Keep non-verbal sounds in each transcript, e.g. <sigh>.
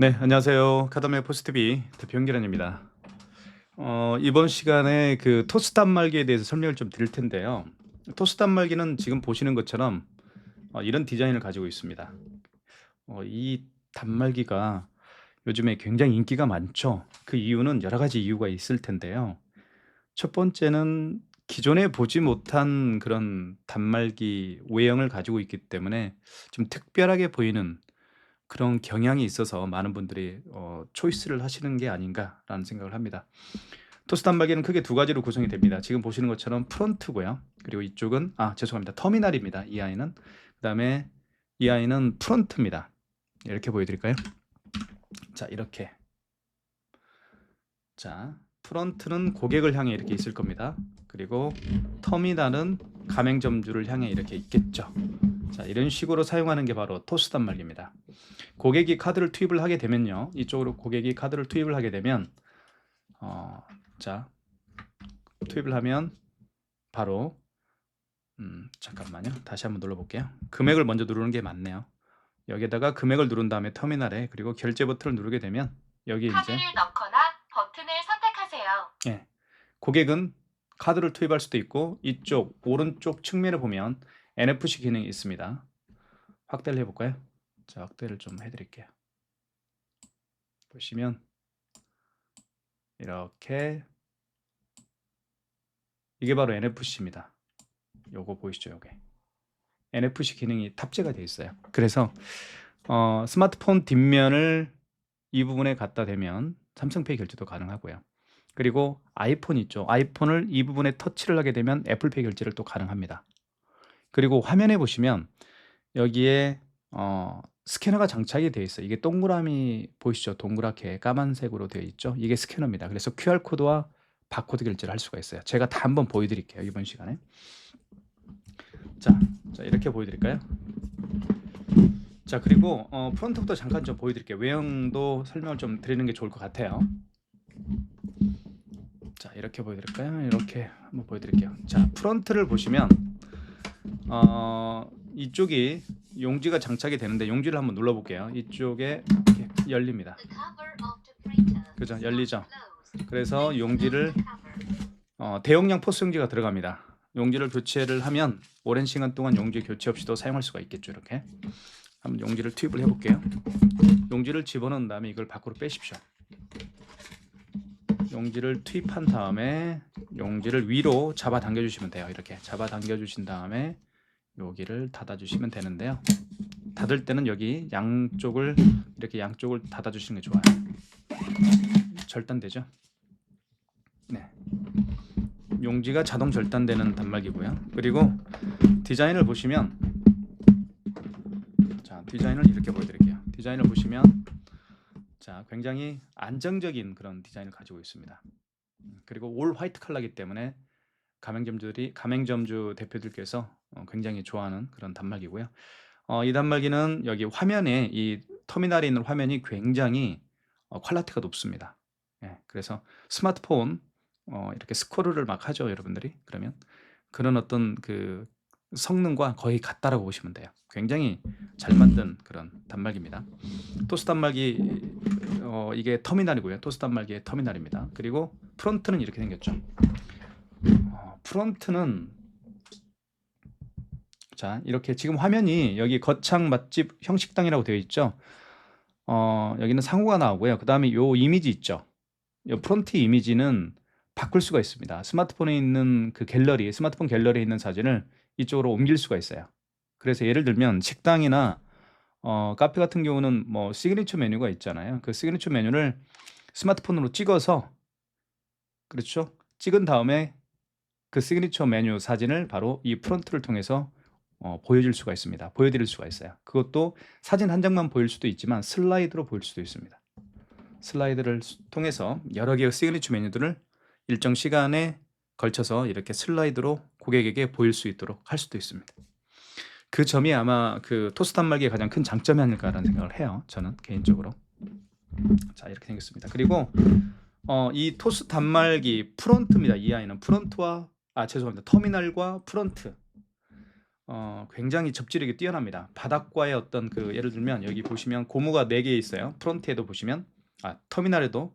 네, 안녕하세요. 카다메 포스트비 대표 연기란입니다. 어, 이번 시간에 그 토스 단말기에 대해서 설명을 좀 드릴 텐데요. 토스 단말기는 지금 보시는 것처럼 어, 이런 디자인을 가지고 있습니다. 어, 이 단말기가 요즘에 굉장히 인기가 많죠. 그 이유는 여러 가지 이유가 있을 텐데요. 첫 번째는 기존에 보지 못한 그런 단말기 외형을 가지고 있기 때문에 좀 특별하게 보이는 그런 경향이 있어서 많은 분들이 어, 초이스를 하시는 게 아닌가라는 생각을 합니다. 토스 단말기는 크게 두 가지로 구성이 됩니다. 지금 보시는 것처럼 프론트고요. 그리고 이쪽은 아 죄송합니다. 터미널입니다. 이 아이는 그다음에 이 아이는 프론트입니다. 이렇게 보여드릴까요? 자 이렇게 자 프론트는 고객을 향해 이렇게 있을 겁니다. 그리고 터미널은 가맹점주를 향해 이렇게 있겠죠. 자 이런 식으로 사용하는 게 바로 토스 단말기입니다. 고객이 카드를 투입을 하게 되면요. 이쪽으로 고객이 카드를 투입을 하게 되면 어, 자 투입을 하면 바로 음, 잠깐만요. 다시 한번 눌러 볼게요. 금액을 먼저 누르는 게 맞네요. 여기에다가 금액을 누른 다음에 터미널에 그리고 결제 버튼을 누르게 되면 여기 이제 카드를 넣거나 버튼을 선택하세요. 예, 고객은 카드를 투입할 수도 있고 이쪽 오른쪽 측면에 보면 NFC 기능이 있습니다. 확대를 해볼까요? 자, 확대를 좀 해드릴게요. 보시면 이렇게 이게 바로 NFC입니다. 요거 보이시죠? 요게 NFC 기능이 탑재가 되어 있어요. 그래서 어, 스마트폰 뒷면을 이 부분에 갖다 대면 삼성페이 결제도 가능하고요. 그리고 아이폰 있죠. 아이폰을 이 부분에 터치를 하게 되면 애플페이 결제를 또 가능합니다. 그리고 화면에 보시면 여기에 어, 스캐너가 장착이 되어 있어요. 이게 동그라미 보이시죠? 동그랗게 까만색으로 되어 있죠. 이게 스캐너입니다. 그래서 QR 코드와 바코드 결제를 할 수가 있어요. 제가 다 한번 보여드릴게요. 이번 시간에. 자, 자 이렇게 보여드릴까요? 자 그리고 어, 프론트부터 잠깐 좀 보여드릴게요. 외형도 설명을 좀 드리는 게 좋을 것 같아요. 자 이렇게 보여드릴까요? 이렇게 한번 보여드릴게요. 자 프론트를 보시면 어, 이쪽이 용지가 장착이 되는데 용지를 한번 눌러 볼게요. 이쪽에 이렇게 열립니다. 그죠? 열리죠? 그래서 용지를. 어, 대용량 포스 용지가 들어갑니다. 용지를 교체를 하면 오랜 시간 동안 용지 교체 없이도 사용할 수가 있겠죠. 이렇게 한번 용지를 투입을 해볼게요. 용지를 집어넣은 다음에 이걸 밖으로 빼십시오. 용지를 투입한 다음에 용지를 위로 잡아 당겨 주시면 돼요. 이렇게 잡아 당겨 주신 다음에 여기를 닫아 주시면 되는데요. 닫을 때는 여기 양쪽을 이렇게 양쪽을 닫아 주시는 게 좋아요. 절단되죠? 네. 용지가 자동 절단되는 단말기고요. 그리고 디자인을 보시면 자 디자인을 이렇게 보여드릴게요. 디자인을 보시면 자 굉장히 안정적인 그런 디자인을 가지고 있습니다. 음, 그리고 올 화이트 컬러이기 때문에 가맹점주들이 가맹점주 대표들께서 어, 굉장히 좋아하는 그런 단말기고요. 어, 이 단말기는 여기 화면에 이 터미널에 있는 화면이 굉장히 어, 퀄리티가 높습니다. 예, 그래서 스마트폰 어, 이렇게 스크롤을 막 하죠, 여러분들이. 그러면 그런 어떤 그 성능과 거의 같다라고 보시면 돼요. 굉장히 잘 만든 그런 단말기입니다. 토스 단말기 어, 이게 터미널이고요. 토스 단말기의 터미널입니다. 그리고 프론트는 이렇게 생겼죠. 어, 프론트는 자 이렇게 지금 화면이 여기 거창 맛집 형식당이라고 되어 있죠. 어, 여기는 상호가 나오고요. 그 다음에 요 이미지 있죠. 요 프론트 이미지는 바꿀 수가 있습니다. 스마트폰에 있는 그 갤러리, 스마트폰 갤러리에 있는 사진을 이쪽으로 옮길 수가 있어요. 그래서 예를 들면 식당이나 어, 카페 같은 경우는 뭐 시그니처 메뉴가 있잖아요. 그 시그니처 메뉴를 스마트폰으로 찍어서 그렇죠? 찍은 다음에 그 시그니처 메뉴 사진을 바로 이 프론트를 통해서 어, 보여줄 수가 있습니다. 보여드릴 수가 있어요. 그것도 사진 한 장만 보일 수도 있지만 슬라이드로 보일 수도 있습니다. 슬라이드를 수- 통해서 여러 개의 시그니처 메뉴들을 일정 시간에 걸쳐서 이렇게 슬라이드로 고객에게 보일 수 있도록 할 수도 있습니다. 그 점이 아마 그 토스 단말기의 가장 큰 장점이 아닐까라는 생각을 해요. 저는 개인적으로. 자 이렇게 생겼습니다. 그리고 어, 이 토스 단말기 프론트입니다. 이 아이는 프론트와 아 죄송합니다. 터미널과 프론트 어, 굉장히 접지력이 뛰어납니다. 바닥과의 어떤 그 예를 들면 여기 보시면 고무가 4개 있어요. 프론트에도 보시면 아 터미널에도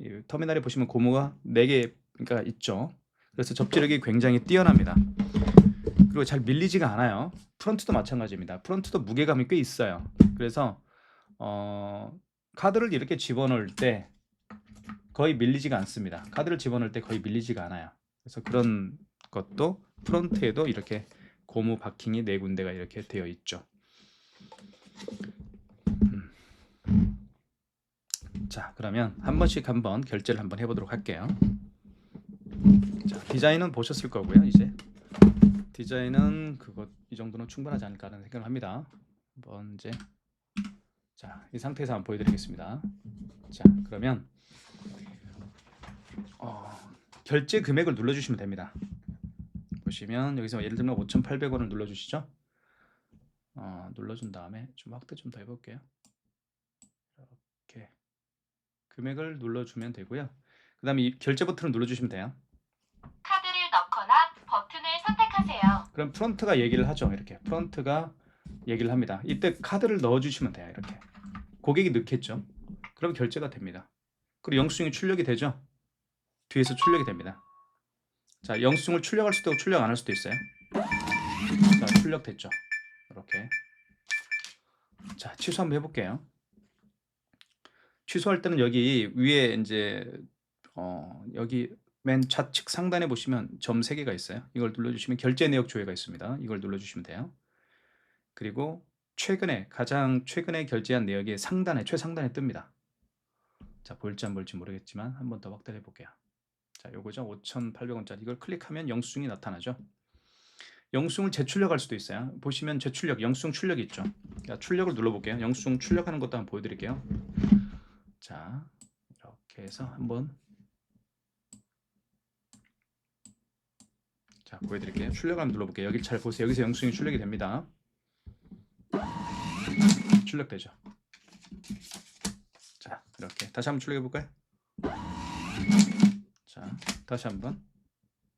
이 터미널에 보시면 고무가 4개가 있죠. 그래서 접지력이 굉장히 뛰어납니다. 그리고 잘 밀리지가 않아요. 프론트도 마찬가지입니다. 프론트도 무게감이 꽤 있어요. 그래서 어, 카드를 이렇게 집어넣을 때 거의 밀리지가 않습니다. 카드를 집어넣을 때 거의 밀리지가 않아요. 그래서 그런 것도 프론트에도 이렇게 고무 바킹이 네 군데가 이렇게 되어 있죠. 음. 자, 그러면 한 번씩 한번 결제를 한번 해보도록 할게요. 자, 디자인은 보셨을 거고요. 이제 디자인은 그것 이 정도는 충분하지 않을까라는 생각을 합니다. 한번 이제 자, 이 상태에서 한번 보여드리겠습니다. 자, 그러면 어, 결제 금액을 눌러주시면 됩니다. 보시면 여기서 예를 들면 5,800원을 눌러주시죠. 어, 눌러준 다음에 좀 확대 좀 더 해볼게요. 이렇게 금액을 눌러주면 되고요. 그 다음에 이 결제 버튼을 눌러주시면 돼요. 카드를 넣거나 버튼을 선택하세요. 그럼 프론트가 얘기를 하죠. 이렇게 프론트가 얘기를 합니다. 이때 카드를 넣어주시면 돼요. 이렇게 고객이 넣겠죠. 그럼 결제가 됩니다. 그리고 영수증이 출력이 되죠. 뒤에서 출력이 됩니다. 자, 영수증을 출력할 수도 있고 출력 안 할 수도 있어요. 자, 출력됐죠. 이렇게. 자, 취소 한번 해볼게요. 취소할 때는 여기 위에 이제 어, 여기 맨 좌측 상단에 보시면 점 3개가 있어요. 이걸 눌러주시면 결제 내역 조회가 있습니다. 이걸 눌러주시면 돼요. 그리고 최근에 가장 최근에 결제한 내역이 상단에 최상단에 뜹니다. 자 보일지 안 보일지 모르겠지만 한 번 더 확대해 볼게요. 자 요거죠 5,800원짜리 이걸 클릭하면 영수증이 나타나죠. 영수증을 재출력할 수도 있어요. 보시면 재출력 영수증 출력이 있죠. 자, 출력을 눌러볼게요. 영수증 출력하는 것도 한번 보여드릴게요. 자 이렇게 해서 한번 자 보여드릴게요. 출력 한번 눌러볼게요. 여기 잘 보세요. 여기서 영수증이 출력이 됩니다. 출력되죠. 자 이렇게 다시 한번 출력해 볼까요? 자 다시 한번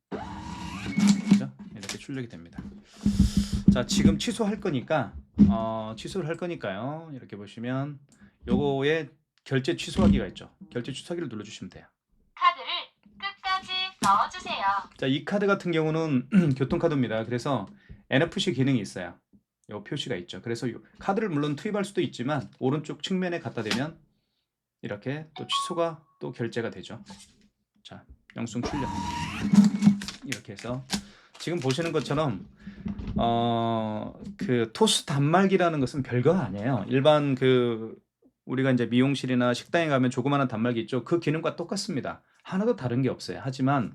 그죠? 이렇게 출력이 됩니다. 자 지금 취소할 거니까 어, 취소를 할 거니까요. 이렇게 보시면 요거에 결제 취소하기가 있죠. 결제 취소하기를 눌러 주시면 돼요. 카드를 끝까지 넣어 주세요. 자, 이 카드 같은 경우는 <clears throat> 교통카드입니다. 그래서 NFC 기능이 있어요. 요 표시가 있죠. 그래서 요 카드를 물론 투입할 수도 있지만 오른쪽 측면에 갖다 대면 이렇게 또 취소가 또 결제가 되죠. 자, 영수증 출력. 이렇게 해서 지금 보시는 것처럼 어, 그 토스 단말기라는 것은 별거 아니에요. 일반 그 우리가 이제 미용실이나 식당에 가면 조그마한 단말기 있죠. 그 기능과 똑같습니다. 하나도 다른 게 없어요. 하지만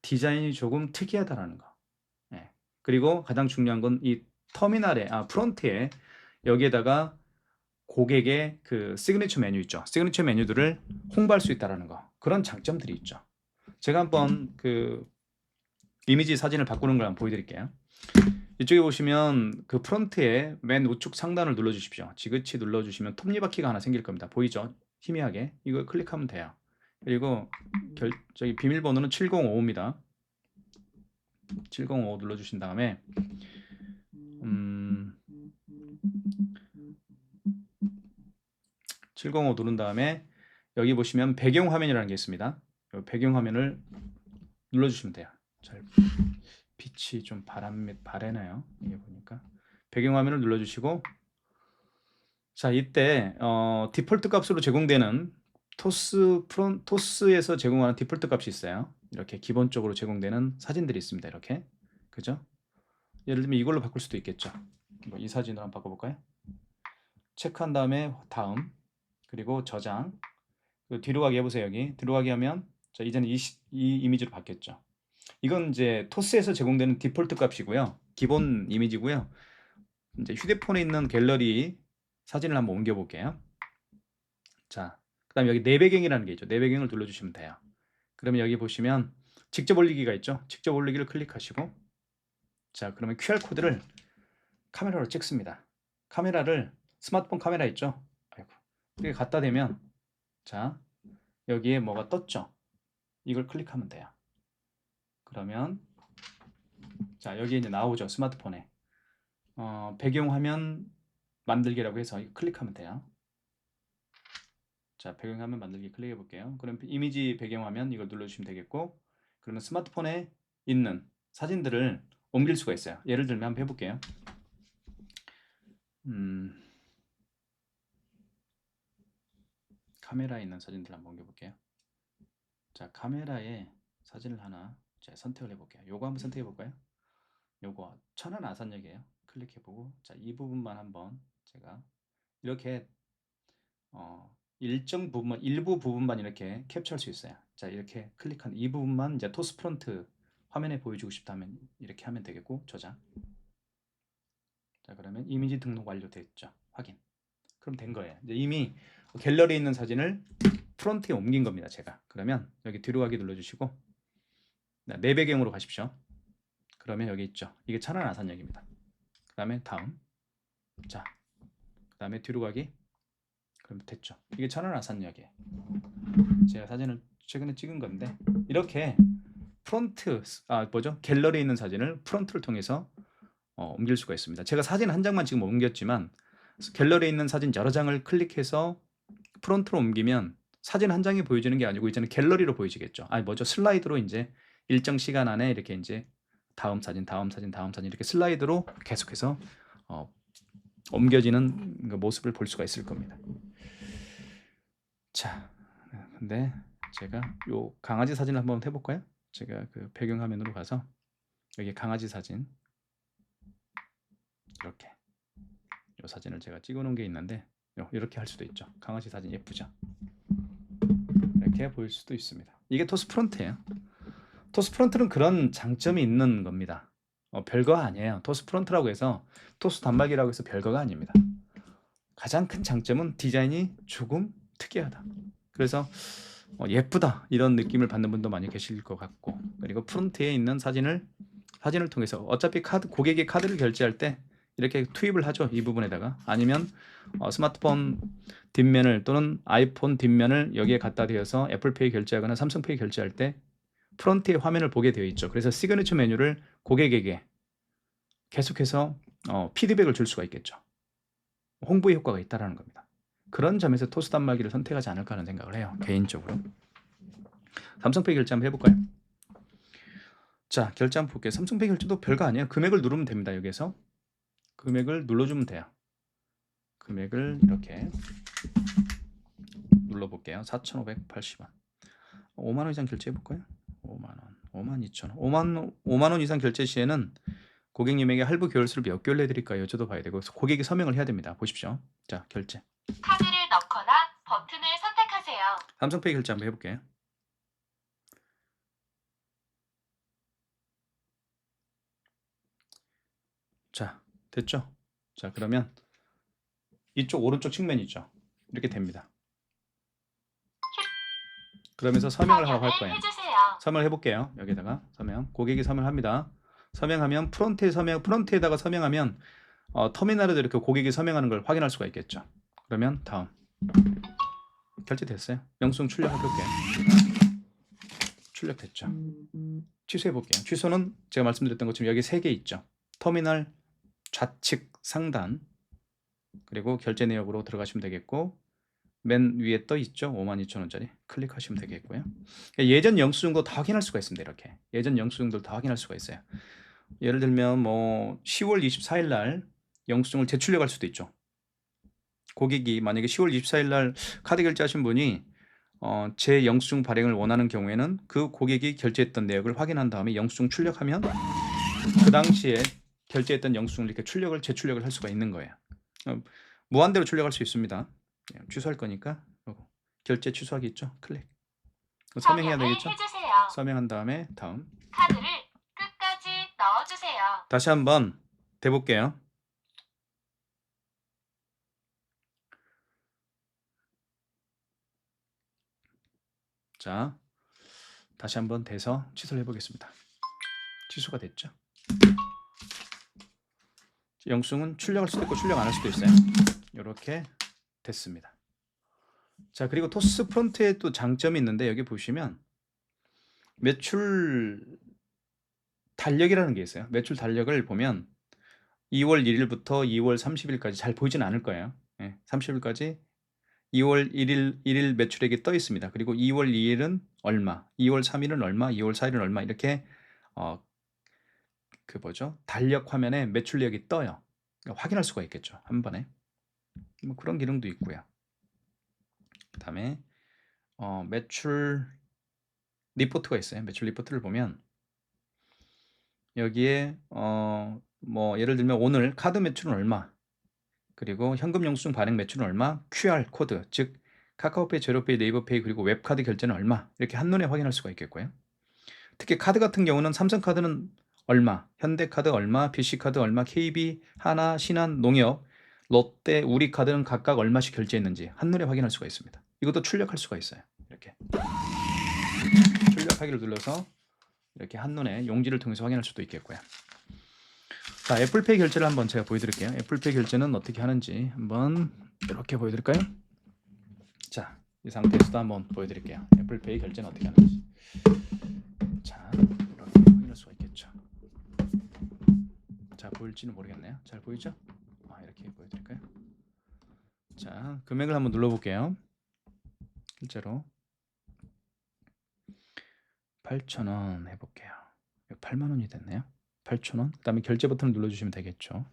디자인이 조금 특이하다라는 거. 예. 그리고 가장 중요한 건 이 터미널에 아 프론트에 여기에다가 고객의 그 시그니처 메뉴 있죠. 시그니처 메뉴들을 홍보할 수 있다라는 거. 그런 장점들이 있죠. 제가 한번 그 이미지 사진을 바꾸는 걸 한번 보여드릴게요. 이쪽에 보시면 그 프론트에 맨 우측 상단을 눌러 주십시오. 지그치 눌러 주시면 톱니바퀴가 하나 생길 겁니다. 보이죠? 희미하게 이걸 클릭하면 돼요. 그리고 결, 저기 비밀번호는 7055입니다. 705 눌러주신 다음에 음, 705 누른 다음에 여기 보시면 배경 화면이라는 게 있습니다. 이 배경 화면을 눌러주시면 돼요. 잘 빛이 좀 바람 바래나요? 이게 보니까 배경 화면을 눌러주시고 자 이때 어, 디폴트 값으로 제공되는 토스 프론 토스에서 제공하는 디폴트 값이 있어요. 이렇게 기본적으로 제공되는 사진들이 있습니다. 이렇게 그죠? 예를 들면 이걸로 바꿀 수도 있겠죠. 뭐 이 사진으로 한번 바꿔볼까요? 체크한 다음에 다음 그리고 저장 그리고 뒤로 가기 해보세요 여기 뒤로 가기 하면 자 이제는 이, 시- 이 이미지로 바뀌었죠. 이건 이제 토스에서 제공되는 디폴트 값이고요. 기본 이미지고요. 이제 휴대폰에 있는 갤러리 사진을 한번 옮겨 볼게요. 자, 그다음 여기 내배경이라는 게 있죠. 내배경을 눌러 주시면 돼요. 그러면 여기 보시면 직접 올리기가 있죠. 직접 올리기를 클릭하시고 자, 그러면 QR 코드를 카메라로 찍습니다. 카메라를 스마트폰 카메라 있죠. 아이고, 이렇게 갖다 대면 자 여기에 뭐가 떴죠. 이걸 클릭하면 돼요. 그러면 자 여기 이제 나오죠 스마트폰에 어, 배경 화면 만들기라고 해서 클릭하면 돼요. 자, 배경 화면 만들기 클릭해 볼게요. 그럼 이미지 배경 화면 이걸 눌러주시면 되겠고, 그러면 스마트폰에 있는 사진들을 옮길 수가 있어요. 예를 들면 한번 해볼게요. 음, 카메라에 있는 사진들 한번 옮겨볼게요. 자, 카메라에 사진을 하나 제가 선택을 해볼게요. 요거 한번 선택해 볼까요? 요거 천안 아산역이에요. 클릭해 보고 자 이 부분만 한번 제가 이렇게 어 일정 부분만 일부 부분만 이렇게 캡처할 수 있어요. 자 이렇게 클릭한 이 부분만 이제 토스 프론트 화면에 보여주고 싶다면 이렇게 하면 되겠고 저장. 자 그러면 이미지 등록 완료됐죠. 확인. 그럼 된 거예요. 이제 이미 갤러리에 있는 사진을 프론트에 옮긴 겁니다. 제가. 그러면 여기 뒤로 가기 눌러주시고 네, 내 배경으로 가십시오. 그러면 여기 있죠. 이게 천안 아산역입니다. 그 다음에 다음. 자, 그 다음에 뒤로 가기. 그럼 됐죠. 이게 천안 아산역이에요. 제가 사진을 최근에 찍은 건데 이렇게 프론트, 아 뭐죠? 갤러리에 있는 사진을 프론트를 통해서 어, 옮길 수가 있습니다. 제가 사진 한 장만 지금 옮겼지만 갤러리에 있는 사진 여러 장을 클릭해서 프론트로 옮기면 사진 한 장이 보여지는 게 아니고 이제는 갤러리로 보여지겠죠. 아니 뭐죠? 슬라이드로 이제 일정 시간 안에 이렇게 이제 다음 사진, 다음 사진, 다음 사진 이렇게 슬라이드로 계속해서 어, 옮겨지는 그 모습을 볼 수가 있을 겁니다. 자, 근데 제가 요 강아지 사진을 한번 해볼까요? 제가 그 배경 화면으로 가서 여기 강아지 사진 이렇게 요 사진을 제가 찍어놓은 게 있는데 요, 이렇게 할 수도 있죠. 강아지 사진 예쁘죠? 이렇게 보일 수도 있습니다. 이게 토스 프론트예요. 토스 프론트는 그런 장점이 있는 겁니다. 어, 별거 아니에요. 토스 프론트라고 해서 토스 단말기라고 해서 별거가 아닙니다. 가장 큰 장점은 디자인이 조금 특이하다. 그래서 어, 예쁘다 이런 느낌을 받는 분도 많이 계실 것 같고 그리고 프론트에 있는 사진을 사진을 통해서 어차피 카드 고객이 카드를 결제할 때 이렇게 투입을 하죠 이 부분에다가 아니면 어, 스마트폰 뒷면을 또는 아이폰 뒷면을 여기에 갖다 대어서 애플페이 결제하거나 삼성페이 결제할 때 프론트의 화면을 보게 되어 있죠. 그래서 시그니처 메뉴를 고객에게 계속해서 어, 피드백을 줄 수가 있겠죠. 홍보의 효과가 있다라는 겁니다. 그런 점에서 토스 단말기를 선택하지 않을까 하는 생각을 해요. 개인적으로. 삼성페이 결제 한번 해볼까요? 자, 결제 한번 볼게요. 삼성페이 결제도 별거 아니에요. 금액을 누르면 됩니다. 여기에서 금액을 눌러주면 돼요. 금액을 이렇게 눌러볼게요. 4,580원. 5만 원 이상 결제해 볼까요? 5만 원, 5만 2천 원, 5만 5만 원 이상 결제 시에는 고객님에게 할부 개월수를 몇 개월 내드릴까요? 여쭤도 봐야 되고 고객이 서명을 해야 됩니다. 보십시오. 자 결제. 카드를 넣거나 버튼을 선택하세요. 삼성페이 결제 한번 해볼게요. 자 됐죠? 자 그러면 이쪽 오른쪽 측면 있죠? 이렇게 됩니다. 그러면서 서명을 하라고 할 거예요. 해주세요. 서명을 해볼게요. 여기다가 서명. 고객이 서명합니다. 서명하면 프론트에 서명, 프론트에다가 서명하면 어, 터미널에도 이렇게 고객이 서명하는 걸 확인할 수가 있겠죠. 그러면 다음 결제됐어요. 영수증 출력해 볼게요. 출력됐죠. 취소해 볼게요. 취소는 제가 말씀드렸던 것처럼 여기 세 개 있죠. 터미널 좌측 상단 그리고 결제 내역으로 들어가시면 되겠고 맨 위에 떠 있죠. 52,000원짜리 클릭하시면 되겠고요. 예전 영수증도 다 확인할 수가 있습니다. 이렇게 예전 영수증들 다 확인할 수가 있어요. 예를 들면 뭐 10월 24일 날 영수증을 재출력할 수도 있죠. 고객이 만약에 10월 24일 날 카드 결제하신 분이 어, 제 영수증 발행을 원하는 경우에는 그 고객이 결제했던 내역을 확인한 다음에 영수증 출력하면 그 당시에 결제했던 영수증을 이렇게 출력을 재출력을 할 수가 있는 거예요. 어, 무한대로 출력할 수 있습니다. 예, 취소할 거니까 요거. 결제 취소하기 있죠? 클릭. 서명해야 서명을 되겠죠? 해주세요. 서명한 다음에 다음. 카드를 끝까지 넣어주세요. 다시 한번 대볼게요. 자, 다시 한번 대서 취소를 해보겠습니다. 취소가 됐죠? 영수증은 출력할 수도 있고 출력 안 할 수도 있어요. 이렇게 됐습니다. 자, 그리고 토스 프론트에 또 장점이 있는데 여기 보시면 매출 달력이라는 게 있어요. 매출 달력을 보면 2월 1일부터 2월 30일까지 잘 보이진 않을 거예요. 예, 30일까지 2월 1일 1일 매출액이 떠 있습니다. 그리고 2월 2일은 얼마, 2월 3일은 얼마, 2월 4일은 얼마 이렇게 어, 그 뭐죠? 달력 화면에 매출력이 떠요. 그러니까 확인할 수가 있겠죠. 한 번에. 뭐 그런 기능도 있고요. 그 다음에 어, 매출 리포트가 있어요. 매출 리포트를 보면 여기에 어, 뭐 예를 들면 오늘 카드 매출은 얼마, 그리고 현금 영수증 발행 매출은 얼마, QR 코드 즉 카카오페이, 제로페이, 네이버페이 그리고 웹카드 결제는 얼마 이렇게 한눈에 확인할 수가 있겠고요. 특히 카드 같은 경우는 삼성카드는 얼마, 현대카드 얼마, BC카드 얼마, KB, 하나, 신한, 농협, 롯데, 우리카드는 각각 얼마씩 결제했는지 한눈에 확인할 수가 있습니다. 이것도 출력할 수가 있어요. 이렇게 출력하기를 눌러서 이렇게 한눈에 용지를 통해서 확인할 수도 있겠고요. 자, 애플페이 결제를 한번 제가 보여드릴게요. 애플페이 결제는 어떻게 하는지 한번 이렇게 보여드릴까요? 자, 이 상태에서도 한번 보여드릴게요. 애플페이 결제는 어떻게 하는지. 자, 보일지는 모르겠네요. 잘 보이죠? 아, 이렇게 보여드릴까요? 자, 금액을 한번 눌러볼게요. 실제로 8,000원 해볼게요. 8만 원이 됐네요. 8,000원. 그 다음에 결제 버튼을 눌러주시면 되겠죠.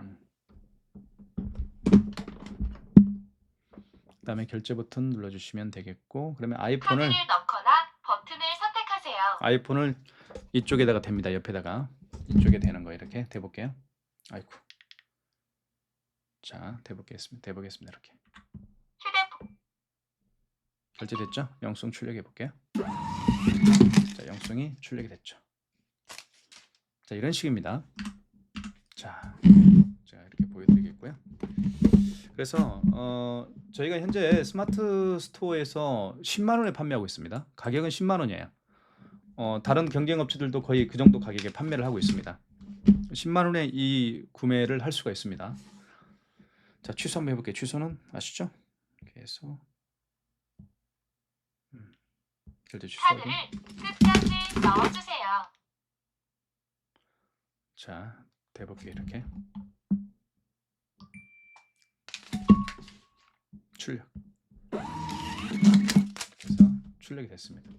음. 그다음에 결제 버튼 눌러주시면 되겠고, 그러면 아이폰을 카드를 넣거나 버튼을 선택하세요. 아이폰을 이쪽에다가 댑니다. 옆에다가 이쪽에 대는 거 이렇게 대볼게요. 아이고. 자, 대보겠습니다. 대보겠습니다. 이렇게. 결제됐죠? 영수증 출력해 볼게요. 자, 영수증이 출력이 됐죠. 자, 이런 식입니다. 자, 제가 이렇게 보여드리겠고요. 그래서 어, 저희가 현재 스마트 스토어에서 10만 원에 판매하고 있습니다. 가격은 10만 원이에요. 어, 다른 경쟁 업체들도 거의 그 정도 가격에 판매를 하고 있습니다. 10만 원에 이 구매를 할 수가 있습니다. 자, 취소 한번 해볼게요. 취소는 아시죠? 이렇게 해서 음, 결제 취소하고 카드를 끝까지 넣어주세요. 자, 대볼게요. 이렇게 출력. 그래서 출력이 됐습니다.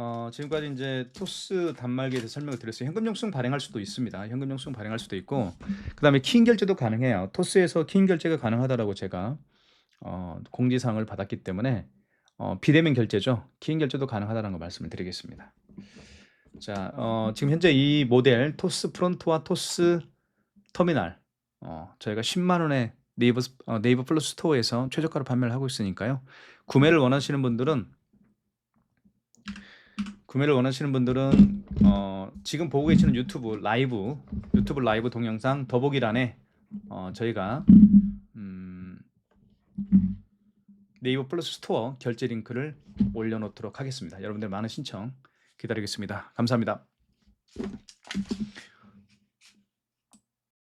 어, 지금까지 이제 토스 단말기에 대해서 설명을 드렸어요. 현금 영수증 발행할 수도 있습니다. 현금 영수증 발행할 수도 있고, 그 다음에 키인 결제도 가능해요. 토스에서 키인 결제가 가능하다라고 제가 어, 공지사항을 받았기 때문에 어, 비대면 결제죠. 키인 결제도 가능하다는 거 말씀을 드리겠습니다. 자, 어, 지금 현재 이 모델 토스 프론트와 토스 터미널 어, 저희가 10만 원에 네이버 스- 어, 네이버 플러스 스토어에서 최저가로 판매를 하고 있으니까요. 구매를 원하시는 분들은 구매를 원하시는 분들은 어, 지금 보고 계시는 유튜브 라이브 유튜브 라이브 동영상 더보기란에 어, 저희가 음, 네이버 플러스 스토어 결제 링크를 올려놓도록 하겠습니다. 여러분들 많은 신청 기다리겠습니다. 감사합니다.